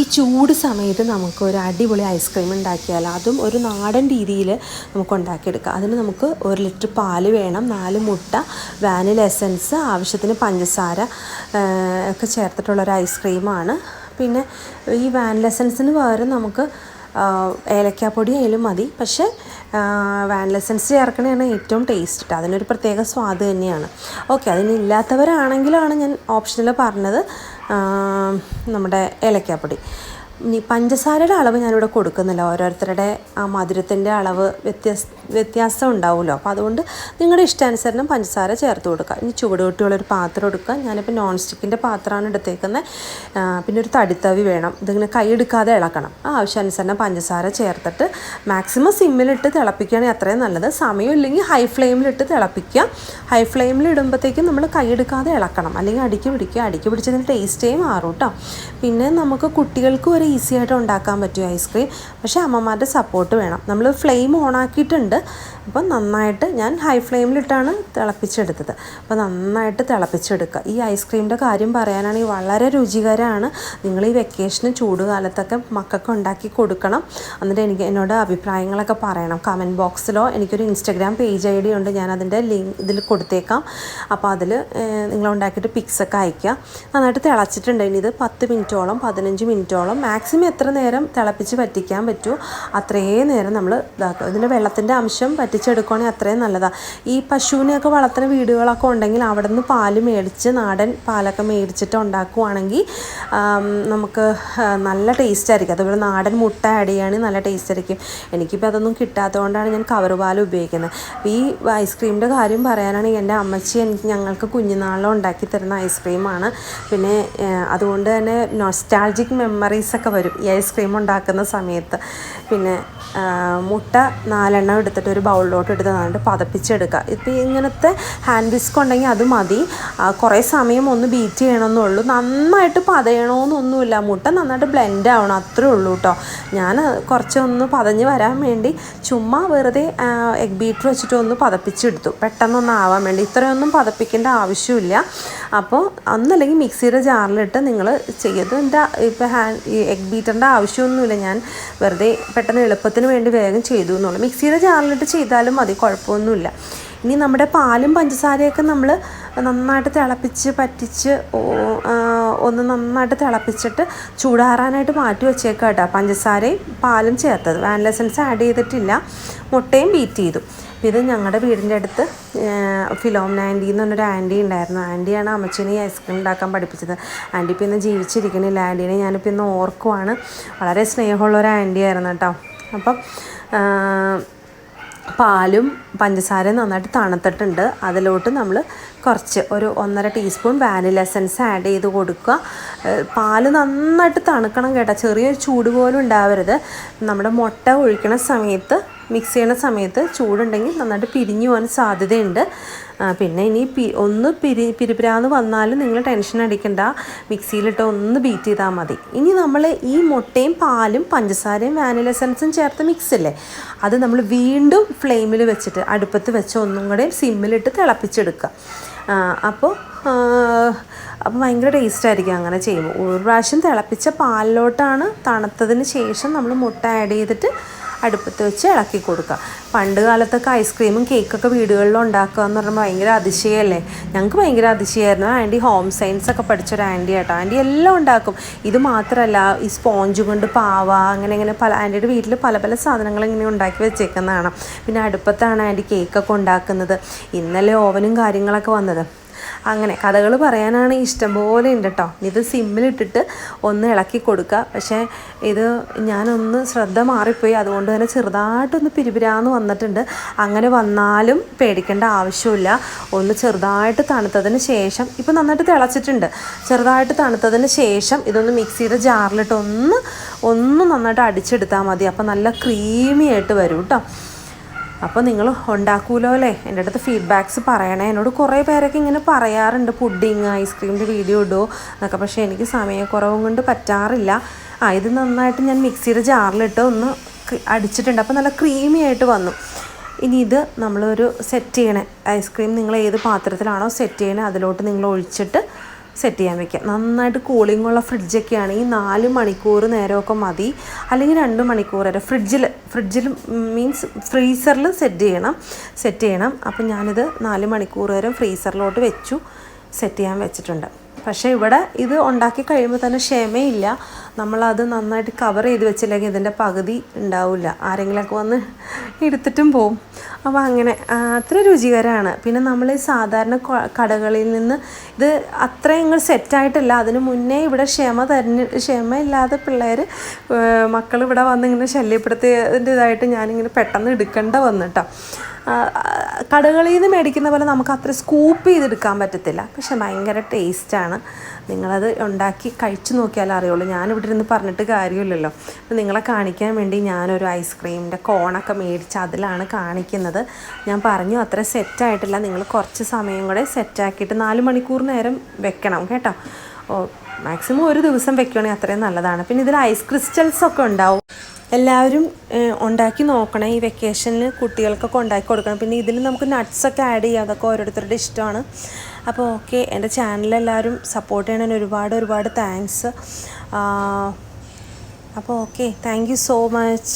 ഈ ചൂട് സമയത്ത് നമുക്ക് ഒരു അടിപൊളി ഐസ്ക്രീം ഉണ്ടാക്കിയാൽ അതും ഒരു നാടൻ രീതിയിൽ നമുക്ക് ഉണ്ടാക്കിയെടുക്കാം. അതിന് നമുക്ക് ഒരു ലിറ്റർ പാൽ വേണം നാല് മുട്ട വാനില എസൻസ് ആവശ്യത്തിന് പഞ്ചസാര ഒക്കെ ചേർത്തിട്ടുള്ള ഒരു ഐസ്ക്രീമാണ് പിന്നെ ഈ വാനില എസൻസിന് പകരം നമുക്ക് ഏലക്കാപ്പൊടി ആയാലും മതി. പക്ഷേ വാനില എസൻസ് ചേർക്കണതാണ് ഏറ്റവും ടേസ്റ്റ് കേട്ടോ അതിനൊരു പ്രത്യേക സ്വാദ് തന്നെയാണ്. ഓക്കെ അതിനില്ലാത്തവരാണെങ്കിലാണ് ഞാൻ ഓപ്ഷനിൽ പറഞ്ഞത്. നമ്മുടെ ഏലക്കാപ്പൊടി. ഇനി പഞ്ചസാരയുടെ അളവ് ഞാനിവിടെ കൊടുക്കുന്നില്ല. ഓരോരുത്തരുടെ ആ മധുരത്തിന്റെ അളവ് വ്യത്യാസ വ്യത്യാസം ഉണ്ടാവുമല്ലോ അപ്പോൾ അതുകൊണ്ട് നിങ്ങളുടെ ഇഷ്ടാനുസരണം പഞ്ചസാര ചേർത്ത് കൊടുക്കുക. ഇനി ചുവടുകൊട്ടിയുള്ളൊരു പാത്രം എടുക്കുക. ഞാനിപ്പോൾ നോൺ സ്റ്റിക്കിന്റെ പാത്രമാണ് എടുത്തേക്കുന്നത് പിന്നെ ഒരു തടിത്തവി വേണം. ഇതിങ്ങനെ കൈയെടുക്കാതെ ഇളക്കണം. ആവശ്യാനുസരണം പഞ്ചസാര ചേർത്തിട്ട് മാക്സിമം സിമ്മിലിട്ട് തിളപ്പിക്കുകയാണെങ്കിൽ അത്രയും നല്ലത്. സമയം ഇല്ലെങ്കിൽ ഹൈ ഫ്ലെയിമിലിട്ട് തിളപ്പിക്കുക. ഹൈ ഫ്ലെയിമിൽ ഇടുമ്പോഴത്തേക്കും നമ്മൾ കൈയെടുക്കാതെ ഇളക്കണം. അല്ലെങ്കിൽ അടിക്ക് പിടിക്കുക. അടിക്ക് പിടിച്ചതിന് ടേസ്റ്റേ മാറും കേട്ടോ പിന്നെ നമുക്ക് കുട്ടികൾക്ക് ഒരു ഈസി ആയിട്ട് ഉണ്ടാക്കാൻ പറ്റും ഐസ്ക്രീം. പക്ഷേ അമ്മമാരുടെ സപ്പോർട്ട് വേണം. നമ്മൾ ഫ്ലെയിം ഓൺ ആക്കിയിട്ടുണ്ട്. അപ്പം നന്നായിട്ട് ഞാൻ ഹൈ ഫ്ലെയിമിലിട്ടാണ് തിളപ്പിച്ചെടുത്തത്. അപ്പോൾ നന്നായിട്ട് തിളപ്പിച്ചെടുക്കുക. ഈ ഐസ്ക്രീമിന്റെ കാര്യം പറയാനാണെങ്കിൽ വളരെ രുചികരമാണ്. നിങ്ങൾ ഈ വെക്കേഷന് ചൂടുകാലത്തൊക്കെ മക്കൾക്ക് ഉണ്ടാക്കി കൊടുക്കണം. എന്നിട്ട് എനിക്ക് എന്നോട് അഭിപ്രായങ്ങളൊക്കെ പറയണം. കമന്റ് ബോക്സിലോ എനിക്കൊരു ഇൻസ്റ്റഗ്രാം പേജ് ഐ ഡി ഉണ്ട്. ഞാൻ അതിന്റെ ലിങ്ക് ഇതിൽ കൊടുത്തേക്കാം. അപ്പോൾ അതിൽ നിങ്ങൾ ഉണ്ടാക്കിയിട്ട് പിക്സൊക്കെ അയയ്ക്കുക. നന്നായിട്ട് തിളച്ചിട്ടുണ്ട്. ഇനി ഇത് പത്ത് മിനിറ്റോളം പതിനഞ്ച് മിനിറ്റോളം മാക്സിമം എത്ര നേരം തിളപ്പിച്ച് പറ്റിക്കാൻ പറ്റുമോ അത്രേ നേരം നമ്മൾ ഇതാക്കുക. ഇതിന്റെ വെള്ളത്തിന്റെ അംശം പറ്റിച്ചെടുക്കുകയാണെങ്കിൽ അത്രയും നല്ലതാണ് ഈ പശുവിനെയൊക്കെ വളർത്തുന്ന വീടുകളൊക്കെ ഉണ്ടെങ്കിൽ അവിടെ നിന്ന് പാൽ മേടിച്ച് നാടൻ പാലൊക്കെ മേടിച്ചിട്ട് ഉണ്ടാക്കുവാണെങ്കിൽ നമുക്ക് നല്ല ടേസ്റ്റ് ആയിരിക്കും. അതുപോലെ നാടൻ മുട്ട ആഡ് ചെയ്യുകയാണെങ്കിൽ നല്ല ടേസ്റ്റ് ആയിരിക്കും. എനിക്കിപ്പോൾ അതൊന്നും കിട്ടാത്തതുകൊണ്ടാണ് ഞാൻ കവർ പാൽ ഉപയോഗിക്കുന്നത്. ഈ ഐസ്ക്രീമിന്റെ കാര്യം പറയാനാണെങ്കിൽ എന്റെ അമ്മച്ചി എനിക്ക് ഞങ്ങൾക്ക് കുഞ്ഞുനാളിൽ ഉണ്ടാക്കി തരുന്ന ഐസ്ക്രീമാണ് പിന്നെ അതുകൊണ്ട് തന്നെ നൊസ്റ്റാൾജിക് മെമ്മറീസൊക്കെ വരും ഈ ഐസ്ക്രീം ഉണ്ടാക്കുന്ന സമയത്ത്. പിന്നെ മുട്ട നാലെണ്ണം എടുത്തിട്ട് ഒരു ബൗളിലോട്ട് എടുത്ത് നന്നായിട്ട് പതപ്പിച്ചെടുക്കുക. ഇപ്പം ഇങ്ങനത്തെ ഹാൻഡ് വിസ്ക് ഉണ്ടെങ്കിൽ അത് മതി. കുറേ സമയം ഒന്ന് ബീറ്റ് ചെയ്യണമെന്നുള്ളൂ. നന്നായിട്ട് പതയണമെന്നൊന്നുമില്ല മുട്ട നന്നായിട്ട് ബ്ലെൻഡ് ആവണം. അത്രേ ഉള്ളൂ കേട്ടോ ഞാൻ കുറച്ചൊന്ന് പതഞ്ഞ് വരാൻ വേണ്ടി ചുമ്മാ വെറുതെ എഗ് ബീറ്റർ വെച്ചിട്ട് ഒന്ന് പതപ്പിച്ചെടുത്തു. പെട്ടെന്നൊന്ന് ആവാൻ വേണ്ടി. ഇത്രയൊന്നും പതപ്പിക്കേണ്ട ആവശ്യമില്ല. അപ്പോൾ അന്നല്ലെങ്കിൽ മിക്സിയുടെ ജാറിലിട്ട് നിങ്ങൾ ചെയ്തതിന്റെ ഇപ്പോൾ ഹാൻഡ് എഗ് ബീറ്ററിന്റെ ആവശ്യമൊന്നുമില്ല. ഞാൻ വെറുതെ പെട്ടെന്ന് എളുപ്പത്തിന് വേണ്ടി വേഗം ചെയ്തു എന്നുള്ളൂ മിക്സിയുടെ ജാറിലിട്ട് ചെയ്താലും മതി. കുഴപ്പമൊന്നുമില്ല. ഇനി നമ്മുടെ പാലും പഞ്ചസാരയൊക്കെ നമ്മൾ നന്നായിട്ട് തിളപ്പിച്ച് പറ്റിച്ച് ഒന്ന് നന്നായിട്ട് തിളപ്പിച്ചിട്ട് ചൂടാറാനായിട്ട് മാറ്റി വെച്ചേക്കാം കേട്ടോ. പഞ്ചസാരയും പാലും ചേർത്തത്. വാനില എസൻസ് ആഡ് ചെയ്തിട്ടില്ല. മുട്ടയും ബീറ്റ് ചെയ്തു. ഇത് ഞങ്ങളുടെ വീടിന്റെ അടുത്ത് ഫിലോമിന ആന്റി എന്ന് പറഞ്ഞൊരു ആന്റി ഉണ്ടായിരുന്നു. ആന്റിയാണ് അമ്മച്ചിനെ ഐസ്ക്രീം ഉണ്ടാക്കാൻ പഠിപ്പിച്ചത്. ആന്റി ഇപ്പം ഇന്ന് ജീവിച്ചിരിക്കണില്ല ആന്റീനെ ഞാനിപ്പോൾ ഇന്ന് ഓർക്കുവാണ്. വളരെ സ്നേഹമുള്ള ഒരു ആന്റി ആയിരുന്നു കേട്ടോ. അപ്പം പാലും പഞ്ചസാരയും നന്നായിട്ട് തണുത്തിട്ടുണ്ട്. അതിലോട്ട് നമ്മൾ കുറച്ച് ഒരു ഒന്നര ടീസ്പൂൺ വാനില എസൻസ് ആഡ് ചെയ്ത് കൊടുക്കുക. പാൽ നന്നായിട്ട് തണുക്കണം കേട്ടോ. ചെറിയൊരു ചൂട് പോലും ഉണ്ടാവരുത്. നമ്മുടെ മുട്ട ഒഴിക്കണ സമയത്ത് മിക്സ് ചെയ്യണ സമയത്ത് ചൂടുണ്ടെങ്കിൽ നന്നായിട്ട് പിരിഞ്ഞു പോകാൻ സാധ്യതയുണ്ട്. പിന്നെ ഇനി പി ഒന്ന് പിരി പിരിപിരാന്ന് വന്നാലും നിങ്ങൾ ടെൻഷൻ അടിക്കണ്ട. മിക്സിയിലിട്ട് ഒന്ന് ബീറ്റ് ചെയ്താൽ മതി. ഇനി നമ്മൾ ഈ മുട്ടയും പാലും പഞ്ചസാരയും വാനില എസൻസും ചേർത്ത് മിക്സ് അല്ലേ അത് നമ്മൾ വീണ്ടും ഫ്ലെയിമിൽ വെച്ചിട്ട് അടുപ്പത്ത് വെച്ച് ഒന്നും കൂടെ സിമ്മിലിട്ട് തിളപ്പിച്ചെടുക്കുക. അപ്പോൾ അപ്പോൾ ഭയങ്കര ടേസ്റ്റ് ആയിരിക്കും അങ്ങനെ ചെയ്യുമ്പോൾ. ഒരു പ്രാവശ്യം തിളപ്പിച്ച പാലിലോട്ടാണ് തണുത്തതിന് ശേഷം നമ്മൾ മുട്ട ആഡ് ചെയ്തിട്ട് അടുപ്പത്ത് വെച്ച് ഇളക്കി കൊടുക്കുക പണ്ട് കാലത്തൊക്കെ ഐസ്ക്രീമും കേക്കൊക്കെ വീടുകളിൽ ഉണ്ടാക്കുക എന്ന് പറഞ്ഞാൽ ഭയങ്കര അതിശയമല്ലേ ഞങ്ങൾക്ക് ഭയങ്കര അതിശയമായിരുന്നു ആന്റി ഹോം സയൻസ് ഒക്കെ പഠിച്ചൊരു ആന്റി ആട്ടോ. ആന്റി എല്ലാം ഉണ്ടാക്കും. ഇത് മാത്രമല്ല ഈ സ്പോഞ്ച് കൊണ്ട് പാവ അങ്ങനെ ഇങ്ങനെ പല ആന്റിയുടെ വീട്ടിൽ പല പല സാധനങ്ങൾ ഇങ്ങനെ ഉണ്ടാക്കി വെച്ചേക്കുന്നതാണ്. പിന്നെ അടുപ്പത്താണ് ആന്റി കേക്കൊക്കെ ഉണ്ടാക്കുന്നത്. ഇന്നലെ ഓവനും കാര്യങ്ങളൊക്കെ വന്നത്. അങ്ങനെ കഥകൾ പറയാനാണ് ഇഷ്ടംപോലെ ഉണ്ട് കേട്ടോ ഇത് സിമ്മിലിട്ടിട്ട് ഒന്ന് ഇളക്കി കൊടുക്കുക. പക്ഷേ ഇത് ഞാനൊന്ന് ശ്രദ്ധ മാറിപ്പോയി. അതുകൊണ്ട് തന്നെ ചെറുതായിട്ടൊന്ന് പിരിപിരാന്ന് വന്നിട്ടുണ്ട്. അങ്ങനെ വന്നാലും പേടിക്കേണ്ട ആവശ്യമില്ല. ഒന്ന് ചെറുതായിട്ട് തണുത്തതിന് ശേഷം ഇപ്പം നന്നായിട്ട് തിളച്ചിട്ടുണ്ട്. ചെറുതായിട്ട് തണുത്തതിന് ശേഷം ഇതൊന്ന് മിക്സിയുടെ ജാറിലിട്ട് ഒന്ന് ഒന്ന് നന്നായിട്ട് അടിച്ചെടുത്താൽ മതി. അപ്പോൾ നല്ല ക്രീമി ആയിട്ട് വരും കേട്ടോ അപ്പോൾ നിങ്ങൾ ഉണ്ടാക്കൂലോ അല്ലേ? എന്റെ അടുത്ത് ഫീഡ്ബാക്ക്സ് പറയണേ. എന്നോട് കുറേ പേരൊക്കെ ഇങ്ങനെ പറയാറുണ്ട് പുഡിങ് ഐസ്ക്രീമിന്റെ വീഡിയോ ഇടുമോ എന്നൊക്കെ. പക്ഷേ എനിക്ക് സമയക്കുറവും കൊണ്ട് പറ്റാറില്ല. ആ ഇത് നന്നായിട്ട് ഞാൻ മിക്സിയുടെ ജാറിലിട്ട് ഒന്ന് അടിച്ചിട്ടുണ്ട്. അപ്പോൾ നല്ല ക്രീമി ആയിട്ട് വന്നു. ഇനി ഇത് നമ്മളൊരു സെറ്റ് ചെയ്യണേ. ഐസ്ക്രീം നിങ്ങൾ ഏത് പാത്രത്തിലാണോ സെറ്റ് ചെയ്യണേ അതിലോട്ട് നിങ്ങൾ ഒഴിച്ചിട്ട് സെറ്റ് ചെയ്യാൻ വെക്കാം നന്നായിട്ട് കൂളിംഗ് ഉള്ള ഫ്രിഡ്ജൊക്കെ ആണെങ്കിൽ നാല് മണിക്കൂർ നേരമൊക്കെ മതി. അല്ലെങ്കിൽ രണ്ട് മണിക്കൂർ വരെ ഫ്രിഡ്ജിൽ ഫ്രിഡ്ജിൽ മീൻസ് ഫ്രീസറിൽ സെറ്റ് ചെയ്യണം. സെറ്റ് ചെയ്യണം. അപ്പം ഞാനിത് നാല് മണിക്കൂർ വരെ ഫ്രീസറിലോട്ട് വെച്ചു സെറ്റ് ചെയ്യാൻ വെച്ചിട്ടുണ്ട്. പക്ഷേ ഇവിടെ ഇത് ഉണ്ടാക്കി കഴിയുമ്പോൾ തന്നെ ക്ഷമയില്ല നമ്മളത് നന്നായിട്ട് കവർ ചെയ്ത് വെച്ചില്ലെങ്കിൽ ഇതിന്റെ പകുതി ഉണ്ടാവില്ല ആരെങ്കിലുമൊക്കെ വന്ന് എടുത്തിട്ടും പോവും. അപ്പോൾ അങ്ങനെ അത്ര രുചികരമാണ്. പിന്നെ നമ്മൾ ഈ സാധാരണ കടകളിൽ നിന്ന് ഇത് അത്രയും ഇങ്ങൾ സെറ്റായിട്ടില്ല അതിന് മുന്നേ ഇവിടെ ക്ഷമ തരഞ്ഞ് ക്ഷമയില്ലാതെ പിള്ളേർ മക്കൾ ഇവിടെ വന്ന് ഇങ്ങനെ ശല്യപ്പെടുത്തിയതിന്റെതായിട്ട് ഞാനിങ്ങനെ പെട്ടെന്ന് എടുക്കേണ്ട വന്നിട്ടോ കടകളിൽ നിന്ന് മേടിക്കുന്ന പോലെ നമുക്ക് അത്ര സ്കൂപ്പ് ചെയ്തെടുക്കാൻ പറ്റത്തില്ല. പക്ഷെ ഭയങ്കര ടേസ്റ്റാണ് നിങ്ങളത് ഉണ്ടാക്കി കഴിച്ചു നോക്കിയാലേ അറിയുള്ളൂ. ഞാനിവിടെ ഇരുന്ന് പറഞ്ഞിട്ട് കാര്യമില്ലല്ലോ. അപ്പോൾ നിങ്ങളെ കാണിക്കാൻ വേണ്ടി ഞാനൊരു ഐസ്ക്രീമിന്റെ കോണൊക്കെ മേടിച്ച് അതിലാണ് കാണിക്കുന്നത്. ഞാൻ പറഞ്ഞു അത്ര സെറ്റായിട്ടില്ല നിങ്ങൾ കുറച്ച് സമയം കൂടെ സെറ്റാക്കിയിട്ട് നാല് മണിക്കൂർ നേരം വെക്കണം കേട്ടോ. ഓ മാക്സിമം ഒരു ദിവസം വെക്കുകയാണെങ്കിൽ അത്രയും നല്ലതാണ്. പിന്നെ ഇതിൽ ഐസ് ക്രിസ്റ്റൽസ് ഒക്കെ ഉണ്ടാവും. എല്ലാവരും ഉണ്ടാക്കി നോക്കണം. ഈ വെക്കേഷനിൽ കുട്ടികൾക്കൊക്കെ ഉണ്ടാക്കി കൊടുക്കണം. പിന്നെ ഇതിൽ നമുക്ക് നട്ട്സൊക്കെ ആഡ് ചെയ്യാം. അതൊക്കെ ഓരോരുത്തരുടെ ഇഷ്ടമാണ്. അപ്പോൾ ഓക്കെ എന്റെ ചാനലെല്ലാവരും സപ്പോർട്ട് ചെയ്യണതിന് ഒരുപാട് ഒരുപാട് താങ്ക്സ് അപ്പോൾ ഓക്കെ താങ്ക് സോ മച്ച്